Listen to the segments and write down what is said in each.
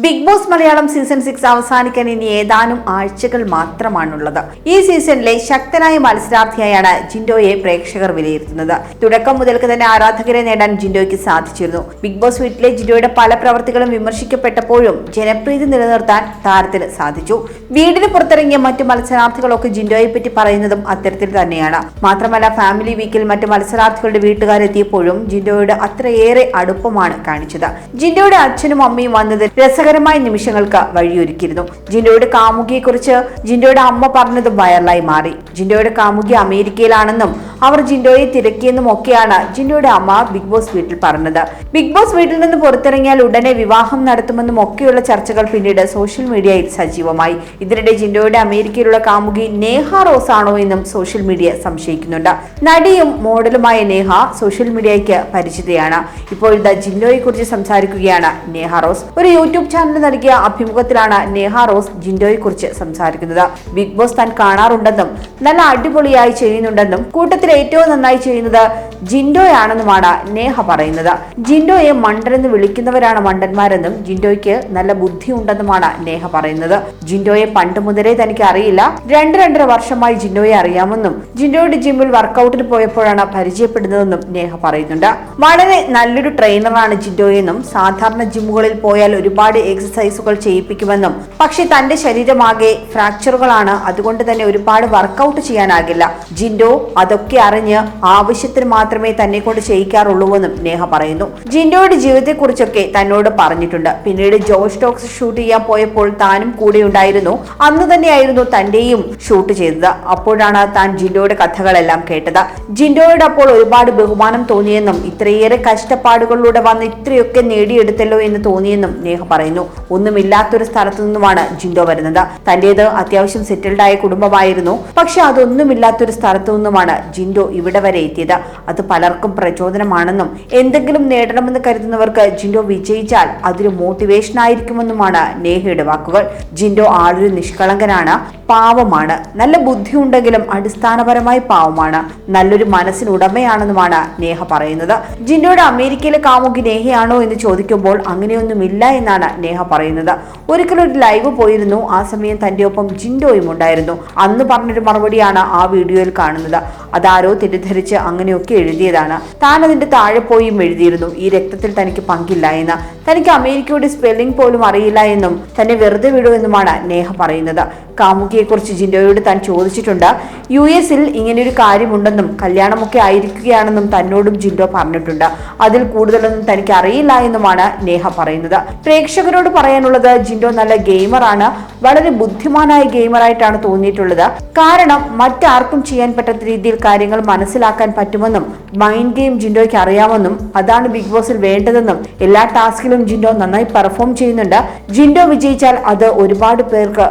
Bigg Boss Malayalam season six അവസാനിക്കാൻ ഇനി ഏതാനും ആഴ്ചകൾ മാത്രമാണുള്ളത്. ഈ സീസണിലെ ശക്തനായ മത്സരാർത്ഥിയായാണ് ജിൻഡോയെ പ്രേക്ഷകർ വിലയിരുത്തുന്നത്. തുടക്കം മുതൽക്ക് തന്നെ ആരാധകരെ നേടാൻ ജിൻഡോയ്ക്ക് സാധിച്ചിരുന്നു. ബിഗ് ബോസ് വീട്ടിലെ ജിൻഡോയുടെ പല പ്രവർത്തികളും വിമർശിക്കപ്പെട്ടപ്പോഴും ജനപ്രീതി നിലനിർത്താൻ താരത്തിന് സാധിച്ചു. വീടിന് പുറത്തിറങ്ങിയ മറ്റു മത്സരാർത്ഥികളൊക്കെ ജിൻഡോയെ പറ്റി പറയുന്നതും അത്തരത്തിൽ തന്നെയാണ്. മാത്രമല്ല ഫാമിലി വീക്കിൽ മറ്റു മത്സരാർത്ഥികളുടെ വീട്ടുകാരെത്തിയപ്പോഴും ജിൻഡോയുടെ അത്രയേറെ അടുപ്പമാണ് കാണിച്ചത്. ജിൻഡോയുടെ അച്ഛനും അമ്മയും വന്നത് രസകരമായ നിമിഷങ്ങൾക്ക് വഴിയൊരുക്കിയിരുന്നു. ജിൻഡോയുടെ കാമുകിയെക്കുറിച്ച് ജിൻഡോയുടെ അമ്മ പറഞ്ഞതും വൈറലായി മാറി. ജിൻഡോയുടെ കാമുകി അമേരിക്കയിലാണെന്നും അവർ ജിൻഡോയെ തിരക്കിയെന്നും ഒക്കെയാണ് ജിൻഡോയുടെ അമ്മ ബിഗ് ബോസ് വീട്ടിൽ പറഞ്ഞത്. ബിഗ് ബോസ് വീട്ടിൽ നിന്ന് പുറത്തിറങ്ങിയാൽ ഉടനെ വിവാഹം നടത്തുമെന്നും ഒക്കെയുള്ള ചർച്ചകൾ പിന്നീട് സോഷ്യൽ മീഡിയയിൽ സജീവമായി. ഇതിനിടെ ജിൻഡോയുടെ അമേരിക്കയിലുള്ള കാമുകി നേഹ റോസ് ആണോ എന്നും സോഷ്യൽ മീഡിയ സംശയിക്കുന്നുണ്ട്. നടിയും മോഡലുമായ നേഹ സോഷ്യൽ മീഡിയയ്ക്ക് പരിചിതയാണ്. ഇപ്പോഴത്തെ ജിൻഡോയെ കുറിച്ച് സംസാരിക്കുകയാണ് നേഹ റോസ്. ഒരു യൂട്യൂബ് ചാനൽ നൽകിയ അഭിമുഖത്തിലാണ് നേഹ റോസ് ജിൻഡോയെ കുറിച്ച് സംസാരിക്കുന്നത്. ബിഗ് ബോസ് താൻ കാണാറുണ്ടെന്നും നല്ല അടിപൊളിയായി ചെയ്യുന്നുണ്ടെന്നും കൂട്ടത്തിൽ ഏറ്റവും നന്നായി ചെയ്യുന്നത് ജിൻഡോയാണെന്നുമാണ് നേഹ പറയുന്നത്. ജിൻഡോയെ മണ്ടനെന്ന് വിളിക്കുന്നവരാണ് മണ്ടന്മാരെന്നും ജിൻഡോയ്ക്ക് നല്ല ബുദ്ധി ഉണ്ടെന്നുമാണ് നേഹ പറയുന്നത്. ജിൻഡോയെ പണ്ട് മുതലേ തനിക്ക് അറിയില്ല. രണ്ട് രണ്ടര വർഷമായി ജിൻഡോയെ അറിയാമെന്നും ജിൻഡോയുടെ ജിമ്മിൽ വർക്കൗട്ടിന് പോയപ്പോഴാണ് പരിചയപ്പെടുന്നതെന്നും നേഹ പറയുന്നുണ്ട്. വളരെ നല്ലൊരു ട്രെയിനറാണ് ജിൻഡോയെന്നും സാധാരണ ജിമ്മുകളിൽ പോയാൽ ഒരുപാട് എക്സസൈസുകൾ ചെയ്യിപ്പിക്കുമെന്നും പക്ഷേ തന്റെ ശരീരമാകെ ഫ്രാക്ചറുകളാണ് അതുകൊണ്ട് തന്നെ ഒരുപാട് വർക്കൗട്ട് ചെയ്യാനാകില്ല. ജിൻഡോ അതൊക്കെ അറിഞ്ഞ് ആവശ്യത്തിന് മാത്രമേ തന്നെ കൊണ്ട് ചെയ്യിക്കാറുള്ളൂവെന്നും നേഹ പറയുന്നു. ജിൻഡോയുടെ ജീവിതത്തെക്കുറിച്ചൊക്കെ തന്നോട് പറഞ്ഞിട്ടുണ്ട്. പിന്നീട് ജോഷ് ടോക്സ് ഷൂട്ട് ചെയ്യാൻ പോയപ്പോൾ താനും കൂടെ ഉണ്ടായിരുന്നു. അന്ന് തന്നെയായിരുന്നു തന്റെയും ഷൂട്ട് ചെയ്തത്. അപ്പോഴാണ് താൻ ജിൻഡോയുടെ കഥകളെല്ലാം കേട്ടത്. ജിൻഡോയുടെ അപ്പോൾ ഒരുപാട് ബഹുമാനം തോന്നിയെന്നും ഇത്രയേറെ കഷ്ടപ്പാടുകളിലൂടെ വന്ന് ഇത്രയൊക്കെ നേടിയെടുത്തല്ലോ എന്ന് തോന്നിയെന്നും നേഹ പറയുന്നു. ഒന്നുമില്ലാത്തൊരു സ്ഥലത്തു നിന്നുമാണ് ജിൻഡോ വരുന്നത്. തന്റേത് അത്യാവശ്യം സെറ്റിൽഡായ കുടുംബമായിരുന്നു. പക്ഷെ അതൊന്നുമില്ലാത്തൊരു സ്ഥലത്തു നിന്നുമാണ് ജിൻഡോ ഇവിടെ വരെ എത്തിയത്. അത് പലർക്കും പ്രചോദനമാണെന്നും എന്തെങ്കിലും നേടണമെന്ന് കരുതുന്നവർക്ക് ജിൻഡോ വിജയിച്ചാൽ അതൊരു മോട്ടിവേഷൻ ആയിരിക്കുമെന്നുമാണ് നേഹയുടെ വാക്കുകൾ. ജിൻഡോ ആളൊരു നിഷ്കളങ്കനാണ് പാവമാണ്. നല്ല ബുദ്ധി ഉണ്ടെങ്കിലും അടിസ്ഥാനപരമായി പാവമാണ്. നല്ലൊരു മനസ്സിനുടമയാണെന്നുമാണ് നേഹ പറയുന്നത്. ജിൻഡോയുടെ അമേരിക്കയിലെ കാമുകി നേഹയാണോ എന്ന് ചോദിക്കുമ്പോൾ അങ്ങനെയൊന്നുമില്ല എന്നാണ് നേഹ പറയുന്നത്. ഒരിക്കലും ഒരു ലൈവ് പോയിരുന്നു. ആ സമയം തന്റെ ഒപ്പം ജിൻഡോയും ഉണ്ടായിരുന്നു. അന്ന് പറഞ്ഞൊരു മറുപടിയാണ് ആ വീഡിയോയിൽ കാണുന്നത്. അതാരോ തെറ്റിദ്ധരിച്ച് അങ്ങനെയൊക്കെ എഴുതിയതാണ്. താൻ അതിന്റെ താഴെ പോയും എഴുതിയിരുന്നു. ഈ രക്തത്തിൽ തനിക്ക് പങ്കില്ല എന്ന്. തനിക്ക് അമേരിക്കയുടെ സ്പെല്ലിംഗ് പോലും അറിയില്ല എന്നും തന്നെ വെറുതെ വിടൂ എന്നുമാണ് നേഹ പറയുന്നത്. കാമുകിയെക്കുറിച്ച് ജിൻഡോയോട് താൻ ചോദിച്ചിട്ടുണ്ട്. യു എസിൽ ഇങ്ങനെയൊരു കാര്യമുണ്ടെന്നും കല്യാണമൊക്കെ ആയിരിക്കുകയാണെന്നും തന്നോടും ജിൻഡോ പറഞ്ഞിട്ടുണ്ട്. അതിൽ കൂടുതലൊന്നും തനിക്ക് അറിയില്ല എന്നുമാണ് നേഹ പറയുന്നത്. പ്രേക്ഷകരോട് പറയാനുള്ളത് ജിൻഡോ നല്ല ഗെയിമറാണ്. വളരെ ബുദ്ധിമാനായ ഗെയിമറായിട്ടാണ് തോന്നിയിട്ടുള്ളത്. കാരണം മറ്റാർക്കും ചെയ്യാൻ പറ്റാത്ത രീതിയിൽ കാര്യങ്ങൾ മനസ്സിലാക്കാൻ പറ്റുമെന്നും മൈൻഡ് ഗെയിം ജിൻഡോയ്ക്ക് അറിയാമെന്നും അതാണ് ബിഗ് ബോസിൽ വേണ്ടതെന്നും എല്ലാ ടാസ്കിലും ജിൻഡോ നന്നായി പെർഫോം ചെയ്യുന്നുണ്ട്. ജിൻഡോ വിജയിച്ചാൽ അത് ഒരുപാട് പേർക്ക്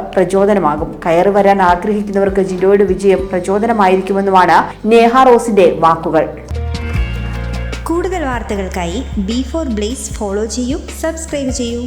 പ്രചോദനമാകും കയറി വരാൻ ആഗ്രഹിക്കുന്നവർക്ക് ജിൻഡോയുടെ വിജയം പ്രചോദനമായിരിക്കുമെന്നുമാണ് നേഹ റോസിന്റെ വാക്കുകൾ. കൂടുതൽ വാർത്തകൾക്കായി ബി ഫോർ ബ്ലേസ് ഫോളോ ചെയ്യൂ സബ്സ്ക്രൈബ് ചെയ്യൂ.